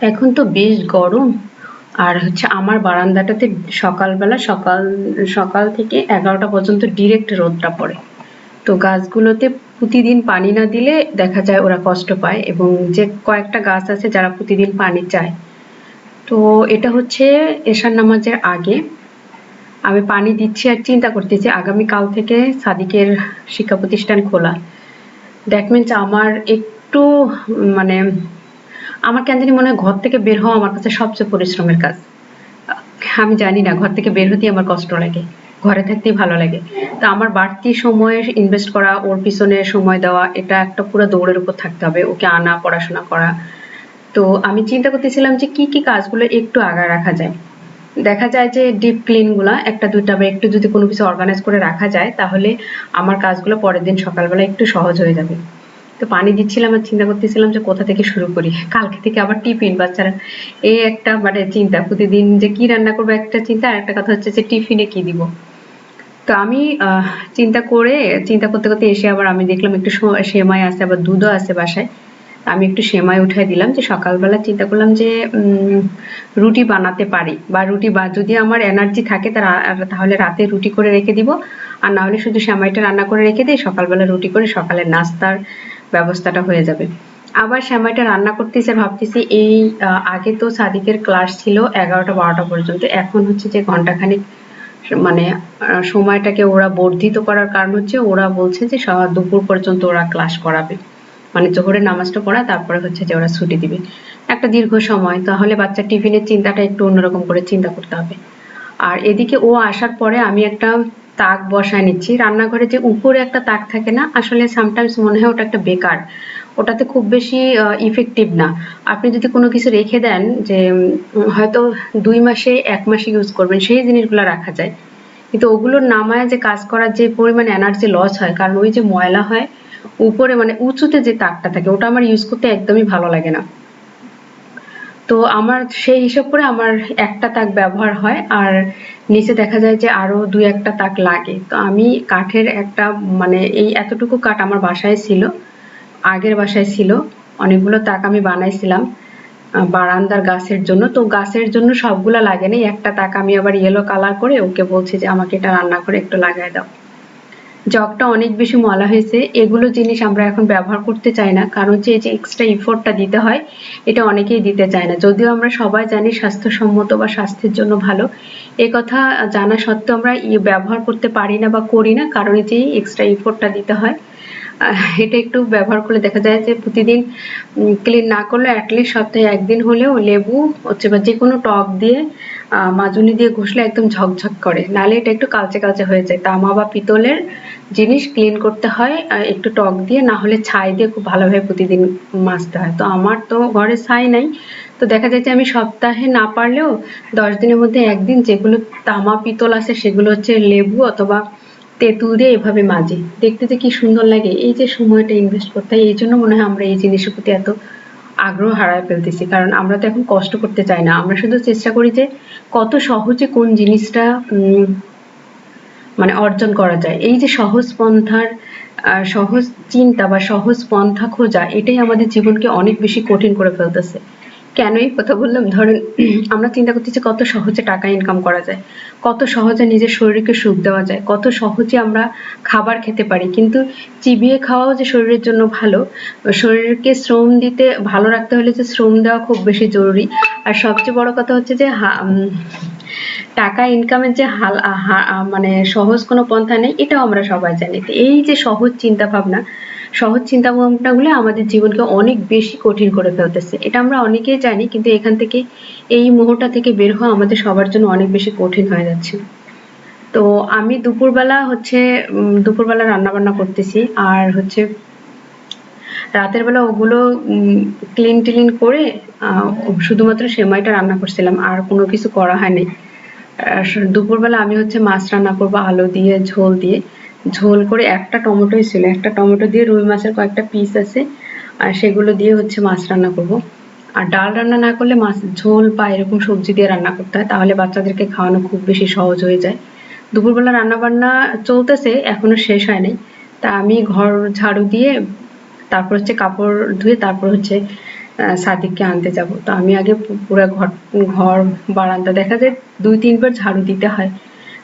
এখন তো বেশ গরম। আর হচ্ছে আমার বারান্দাটাতে সকালবেলা সকাল সকাল থেকে এগারোটা পর্যন্ত ডিরেক্ট রোদটা পড়ে। তো গাছগুলোতে প্রতিদিন পানি না দিলে দেখা যায় ওরা কষ্ট পায় এবং যে কয়েকটা গাছ আছে যারা প্রতিদিন পানি চায়। তো এটা হচ্ছে এশার নামাজের আগে। আমি পানি দিচ্ছি আর চিন্তা করতেছি আগামী কাল থেকে সাদিকের শিক্ষা প্রতিষ্ঠান খোলা। দ্যাট মিনস আমার একটু মানে আমার কেন জানি মনে হয় ঘর থেকে বের হওয়া আমার কাছে সবচেয়ে পরিশ্রমের কাজ। আমি জানি না, ঘর থেকে বের হতেই আমার কষ্ট লাগে, ঘরে থাকতেই ভালো লাগে। তো আমার বাড়তি সময় ইনভেস্ট করা, ওর পিছনে সময় দেওয়া, এটা একটা পুরো দৌড়ের উপর থাকতে হবে, ওকে আনা, পড়াশোনা করা। তো আমি চিন্তা করতেছিলাম যে কি কি কাজগুলো একটু আগায় রাখা যায়। দেখা যায় যে ডিপ ক্লিনগুলা, একটা দুইটা বা একটু যদি কোনো কিছু অর্গানাইজ করে রাখা যায়, তাহলে আমার কাজগুলো পরের দিন সকালবেলা একটু সহজ হয়ে যাবে। তো পানি দিচ্ছিলাম আর চিন্তা করতেছিলাম যে কোথা থেকে শুরু করি। কালকে থেকে আবার টিফিন, বাচ্চারা। এই একটা মানে চিন্তা, প্রতিদিন যে কি রান্না করব একটা চিন্তা, আর একটা কথা হচ্ছে যে টিফিনে কি দিব। তো আমি চিন্তা করে, চিন্তা করতে করতে এসে আবার আমি দেখলাম একটু সেমাই আছে, আবার দুধও আছে বাসায়। আমি একটু সেমাই উঠাই দিলাম, যে সকালবেলা চিন্তা করলাম যে রুটি বানাতে পারি। বা রুটি বা, যদি আমার এনার্জি থাকে তাহলে রাতে রুটি করে রেখে দিব। আর না হলে শুধু সেমাইটা রান্না করে রেখে দিই, সকালবেলা রুটি করে সকালে নাস্তার ব্যবস্থাটা হয়ে যাবে। আবার সেমাইটা রান্না করতেছি, ভাবতেছি এই আগে তো সাদিকের ক্লাস ছিল এগারোটা, বারোটা পর্যন্ত। এখন হচ্ছে যে ঘন্টাখানিক মানে সময়টাকে ওরা বর্ধিত করার কারণ হচ্ছে ওরা বলছে যে দুপুর পর্যন্ত ওরা ক্লাস করাবে। মানে জোহরের নামাজটা পড়া, তারপরে হচ্ছে যে ওরা ছুটি দিবে। একটা দীর্ঘ সময়, তাহলে বাচ্চার টিফিনের চিন্তাটা একটু অন্যরকম করে চিন্তা করতে হবে। আর এদিকে ও আসার পরে আমি একটা তাক বসায় নিচ্ছি। রান্নাঘরে যে উপরে একটা তাক থাকে না, আসলে সামটাইমস মনে হয় ওটা একটা বেকার। ওটাতে খুব বেশি ইফেক্টিভ না। আপনি যদি কোনো কিছু রেখে দেন যে হয়তো দুই মাসে এক মাসে ইউজ করবেন, সেই জিনিসগুলো রাখা যায়। কিন্তু ওগুলোর নামায় যে কাজ করার যে পরিমাণ এনার্জি লস হয়, কারণ ওই যে ময়লা হয়, উপরে মানে উঁচুতে যে তাকটা থাকে, ওটা আমার ইউজ করতে একদমই ভালো লাগে না। তো আমার, সেই হিসাব করে আমার একটা তাক ব্যবহার হয়। আর নিচে দেখা যায় যে আরও দুই একটা তাক লাগে। তো আমি কাঠের একটা মানে এই এতটুকু কাঠ আমার বাসায় ছিল, আগের বাসায় ছিল, অনেকগুলো তাক আমি বানাইছিলাম বারান্দার গাছের জন্য। তো গাছের জন্য সবগুলো লাগে নাই, একটা তাক আমি আবার ইয়েলো কালার করে ওকে বলছি যে আমাকে এটা রান্না করে একটু লাগাই দাও। জগটা অনেক বেশি মলা হয়েছে, এগুলো জিনিস আমরা এখন ব্যবহার করতে চাই না, কারণ যে যে এক্সট্রা ইফোর্টটা দিতে হয়, এটা অনেকেই দিতে চায় না। যদিও আমরা সবাই জানি স্বাস্থ্যসম্মত বা স্বাস্থ্যের জন্য ভালো এ কথা জানা সত্ত্বেও আমরা ব্যবহার করতে পারি না বা করি না, কারণ যে এক্সট্রা ইফোর্টটা দিতে হয় এটা একটু ব্যবহার করলে দেখা যায় যে প্রতিদিন ক্লিন না করলে অ্যাটলিস্ট সপ্তাহে একদিন হলেও লেবু হচ্ছে বা যে কোনো টক দিয়ে মাজুনি দিয়ে ঘষলে একদম ঝকঝক করে। নালে এটা একটু কালচে কালচে হয়ে যায়। তামা বা পিতলের জিনিস ক্লিন করতে হয় একটু টক দিয়ে না হলে ছাই দিয়ে খুব ভালোভাবে প্রতিদিন মাজতে হয়। তো আমার তো ঘরে ছাই নাই। তো দেখা যায় যে আমি সপ্তাহে না পারলেও দশ দিনের মধ্যে একদিন যেগুলো তামা পিতল আছে, সেগুলো হচ্ছে লেবু অথবা তেঁতুল দিয়ে এভাবে মাজি। দেখতে যে কি সুন্দর লাগে। এই যে সময়টা ইনভেস্ট করতে হয়, এই জন্য মনে হয় আমরা এই জিনিসের প্রতি এত আগ্রহ হারায় ফেলতেছি, কারণ আমরা তো এখন কষ্ট করতে চাই না। আমরা শুধু চেষ্টা করি যে কত সহজে কোন জিনিসটা মানে অর্জন করা যায়। এই যে সহজ পন্থার সহজ চিন্তা বা সহজ পন্থা খোঁজা, এটাই আমাদের জীবনকে অনেক বেশি কঠিন করে ফেলতেছে। কেন এই কথা বললাম? ধরেন, আমরা চিন্তা করতেছি কত সহজে টাকা ইনকাম করা যায়, কত সহজে নিজের শরীরকে সুখ দেওয়া যায়, কত সহজে আমরা খাবার খেতে পারি। কিন্তু চিবিয়ে খাওয়াও যে শরীরের জন্য ভালো, শরীরকে শ্রম দিতে ভালো রাখতে হলে যে শ্রম দেওয়া খুব বেশি জরুরি। আর সবচেয়ে বড় কথা হচ্ছে যে টাকা ইনকামের যে হাল মানে সহজ কোনো পন্থা নেই, এটাও আমরা সবাই জানি। এই যে সহজ চিন্তা ভাবনা সহজ চিন্তা ভাবনাগুলো আমাদের জীবনকে অনেক বেশি কঠিন করে ফেলতেছে। এটা আমরা অনেকেই জানি, কিন্তু এখান থেকে এই মোহটা থেকে বের হওয়া আমাদের সবার জন্য অনেক বেশি কঠিন হয়ে যাচ্ছে। তো আমি দুপুরবেলা হচ্ছে দুপুরবেলা রান্না বান্না করতেছি, আর হচ্ছে রাতের বেলা ওগুলো ক্লিন টিলিন করে শুধুমাত্র সেমাইটা রান্না করছিলাম, আর কোনো কিছু করা হয়নি। দুপুরবেলা আমি হচ্ছে মাছ রান্না করব, আলু দিয়ে, ঝোল দিয়ে। ঝোল করে একটা টমেটোই ছিল। একটা টমেটো দিয়ে রুই মাছের কয়েকটা পিস আছে, আর সেগুলো দিয়ে হচ্ছে মাছ রান্না করব। আর ডাল রান্না না করলে মাছ, ঝোল বা এরকম সবজি দিয়ে রান্না করতে হয়, তাহলে বাচ্চাদেরকে খাওয়ানো খুব বেশি সহজ হয়ে যায়। দুপুরবেলা রান্না বান্না চলতেছে, এখনও শেষ হয়নি। তা আমি ঘর ঝাড়ু দিয়ে, তারপর হচ্ছে কাপড় ধুয়ে তারপর হচ্ছে সাদিককে আনতে যাব। তো আমি আগে পুরো ঘর ঘর বারান্দা দেখা যায়, দুই তিনবার ঝাড়ু দিতে হয়।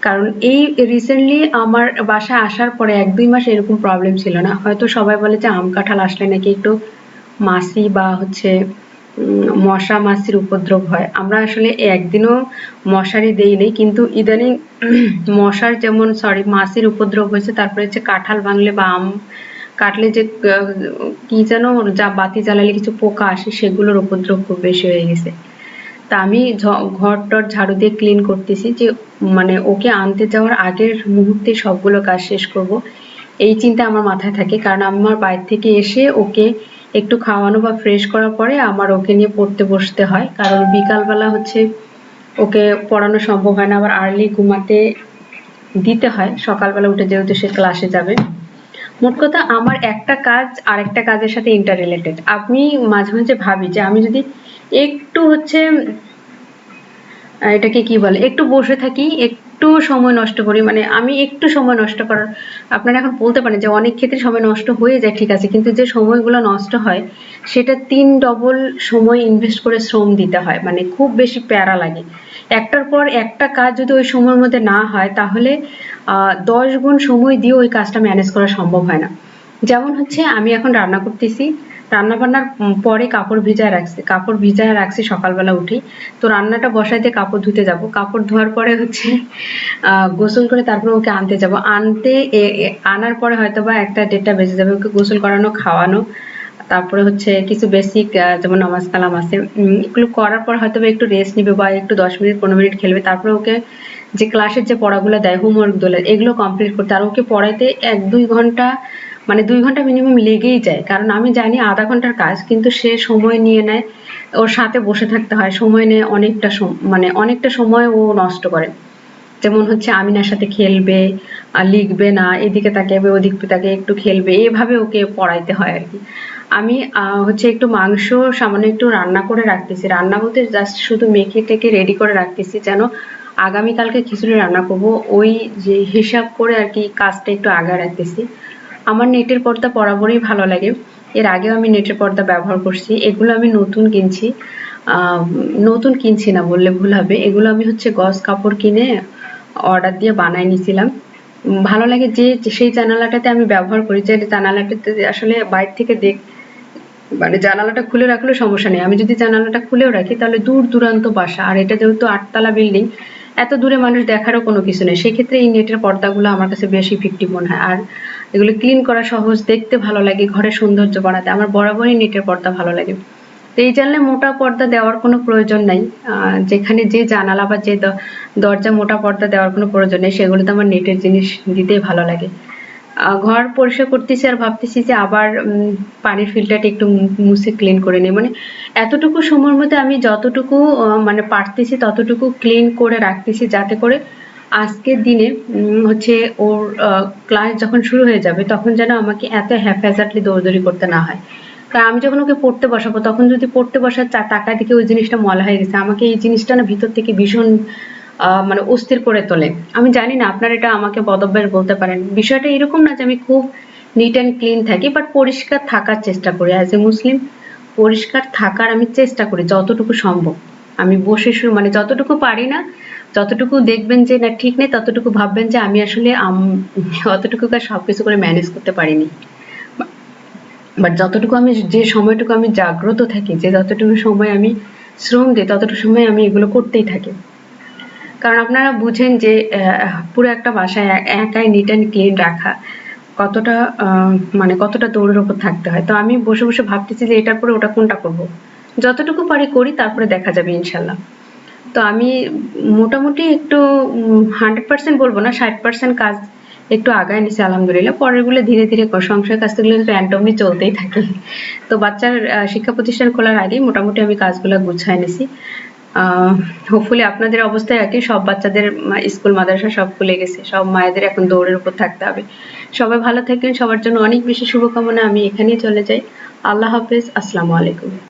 কারণ এই রিসেন্টলি আমার বাসায় আসার পরে এক দুই মাস এরকম প্রবলেম ছিল না। হয়তো সবাই বলে যে আম কাঁঠাল আসলে নাকি একটু মাছি বা হচ্ছে মশা মাছির উপদ্রব হয়। আমরা আসলে একদিনও মশারি দেইনি, কিন্তু ইদানিং মশার যেমন সরি মাছির উপদ্রব হয়েছে, তারপরে হচ্ছে কাঁঠাল ভাঙলে বা আম কাটলে যে কি যেন, যা বাতি জ্বালালে কিছু পোকা আসে, সেগুলোর উপদ্রব খুব বেশি হয়ে গেছে। তা আমি ঘর টর ঝাড়ু দিয়ে ক্লিন করতেছি যে মানে ওকে আনতে যাওয়ার আগের মুহূর্তে সবগুলো কাজ শেষ করব। এই চিন্তা আমার মাথায় থাকে, কারণ আমার বাইরে থেকে এসে ওকে একটু খাওয়ানো বা ফ্রেশ করার পরে আমার ওকে নিয়ে পড়তে বসতে হয়। কারণ বিকালবেলা হচ্ছে ওকে পড়ানো সম্ভব হয় না, আবার আর্লি ঘুমাতে দিতে হয়। সকালবেলা উঠে যেহেতু সে ক্লাসে যাবে। মোট কথা আমার একটা কাজ আরেকটা কাজের সাথে ইন্টার রিলেটেড আমি মাঝে মাঝে ভাবি যে আমি যদি একটু হচ্ছে এটাকে কি বলে? একটু বসে থাকি, একটু সময় নষ্ট করি। মানে আমি একটু সময় নষ্ট করার, আপনারা এখন বলতে পারেন যে অনেক ক্ষেত্রে সময় নষ্ট হয়ে যায়, ঠিক আছে। কিন্তু যে সময়গুলো নষ্ট হয়, সেটা তিন ডবল সময় ইনভেস্ট করে শ্রম দিতে হয়। মানে খুব বেশি প্যারা লাগে। একটার পর একটা কাজ যদি ওই সময়ের মধ্যে না হয়, তাহলে দশ গুণ সময় দিয়ে ওই কাজটা ম্যানেজ করা সম্ভব হয় না। যেমন হচ্ছে, আমি এখন রান্না করতেছি। রান্না বান্নার পরে কাপড় ভিজায় রাখছি, কাপড় ভিজায় রাখছি সকালবেলা উঠি তো রান্নাটা বসাইতে কাপড় ধুতে যাব। কাপড় ধোয়ার পরে হচ্ছে গোসল করে তারপর ওকে আনতে যাব। আনতে আনার পরে হয়তো বা একটা ডেটটা বেজে যাবে ওকে গোসল করানো, খাওয়ানো। তারপরে হচ্ছে কিছু বেসিক যেমন নামাজ কালাম আছে। এগুলো করার পর হয়তো একটু রেস্ট নিবে বা একটু দশ মিনিট, পনেরো মিনিট খেলবে। তারপরে ওকে যে ক্লাসের যে পড়াগুলো দেয় হোমওয়ার্কগুলো, এগুলো কমপ্লিট করতে। আর ওকে পড়াইতে এক দুই ঘণ্টা মানে দুই ঘণ্টা মিনিমাম লেগেই যায়। কারণ আমি জানি আধা ঘণ্টার কাজ, কিন্তু সে সময় নিয়ে নেয়, ওর সাথে বসে থাকতে হয়, সময় নিয়ে অনেকটা মানে অনেকটা সময় ও নষ্ট করে। যেমন হচ্ছে আমিনার সাথে খেলবে, আর লিখবে না, এদিকে তাকাবে ওদিক তাকে একটু খেলবে, এভাবে ওকে পড়াইতে হয় আর কি। আমি হচ্ছে একটু মাংস সামান্য একটু রান্না করে রাখতেছি। রান্না বলতে জাস্ট শুধু মেখে টেকে রেডি করে রাখতেছি যেন আগামীকালকে খিচুড়ি রান্না করব। ওই যে হিসাব করে আর কি কাজটা একটু আগা রাখতেছি। আমার নেটের পর্দা বরাবরই ভালো লাগে। এর আগেও আমি নেটের পর্দা ব্যবহার করছি। এগুলো আমি নতুন কিনছি। নতুন কিনছি না বললে ভুল হবে। এগুলো আমি হচ্ছে গস কাপড় কিনে অর্ডার দিয়ে বানাই নিছিলাম। উম, ভালো লাগে যে যে সেই জানালাটাতে আমি ব্যবহার করি। যে জানালাটাতে আসলে বাইরে থেকে দেখ মানে জানালাটা খুলে রাখলেও সমস্যা নেই। আমি যদি জানালাটা খুলেও রাখি তাহলে দূর দূরান্ত বাসা। আর এটা যেহেতু আটতলা বিল্ডিং এত দূরে মানুষ দেখারও কোনো কিছু নেই। সেক্ষেত্রে এই নেটের পর্দাগুলো আমার কাছে বেশি ইফেক্টিভ মনে হয়। আর এগুলো ক্লিন করা সহজ, দেখতে ভালো লাগে ঘরের সৌন্দর্য বাড়াতে। আমার বরাবরই নেটের পর্দা ভালো লাগে। তো এই জানলে মোটা পর্দা দেওয়ার কোনো প্রয়োজন নাই। যেখানে যে জানালা বা যে দরজা মোটা পর্দা দেওয়ার কোনো প্রয়োজন নেই সেগুলোতে আমার নেটের জিনিস দিতেই ভালো লাগে। ঘর পরিষ্কার করতেছি আর ভাবতেছি যে আবার পানির ফিল্টারটা একটু মুছে ক্লিন করে নিই। মানে এতটুকু সময়ের মধ্যে আমি যতটুকু মানে পারতেছি ততটুকু ক্লিন করে রাখতেছি যাতে করে আজকের দিনে হচ্ছে ওর ক্লাস যখন শুরু হয়ে যাবে, তখন যেন আমাকে এত হ্যাফ্যাজার্টলি দৌড়দৌড়ি করতে না হয়। কারণ আমি যখন ওকে পড়তে বসাবো, তখন যদি পড়তে বসার চা- টাকা দিকে ওই জিনিসটা মলা হয়ে গেছে। আমাকে এই জিনিসটা না ভিতর থেকে ভীষণ মানে অস্থির করে তোলে। আমি জানি না আপনারা এটা আমাকে বদভ্যাস বলতে পারেন। বিষয়টা এরকম না যে আমি খুব নিট অ্যান্ড ক্লিন থাকি বাট পরিষ্কার থাকার চেষ্টা করি। অ্যাজ এ মুসলিম পরিষ্কার থাকার আমি চেষ্টা করি যতটুকু সম্ভব। আমি বসে শুয়ে মানে যতটুকু পারি না যতটুকু দেখবেন যে না ঠিক নেই, ততটুকু ভাববেন যে আমি আসলে অতটুকু কাজ সবকিছু করে ম্যানেজ করতে পারিনি। বাট যতটুকু আমি, যে সময়টুকু আমি জাগ্রত থাকি, যে যতটুকু সময় আমি শ্রম দিই, ততটুকু সময় আমি এগুলো করতেই থাকি। কারণ আপনারা বুঝেন যে পুরো একটা বাসায় একাই নিট অ্যান্ড ক্লিন রাখা কতটা মানে কতটা দৌড়ের উপর থাকতে হয়। তো আমি বসে বসে ভাবতেছি যে এটার পরে ওটা কোনটা করব? যতটুকু পারি করি, তারপরে দেখা যাবে ইনশাল্লাহ। তো আমি মোটামুটি একটু হান্ড্রেড পার্সেন্ট বলব না, ষাট পার্সেন্ট কাজ একটু আগায় নিছে, আলহামদুলিল্লাহ। পরেরগুলো ধীরে ধীরে কর সংসার কাজগুলো র্যান্ডমলি চলতেই থাকে। তো বাচ্চার শিক্ষা প্রতিষ্ঠান খোলার আগেই মোটামুটি আমি কাজগুলো গুছায় নিছি। হোপফুলি আপনাদের অবস্থায় একই, সব বাচ্চাদের স্কুল, মাদ্রাসা সব খুলে গেছে, সব মায়েদের এখন দৌড়ের উপর থাকতে হবে। সবাই ভালো থাকেন, সবার জন্য অনেক বেশি শুভকামনা, আমি এখানেই চলে যাই। আল্লাহ হাফেজ, আসসালামু আলাইকুম।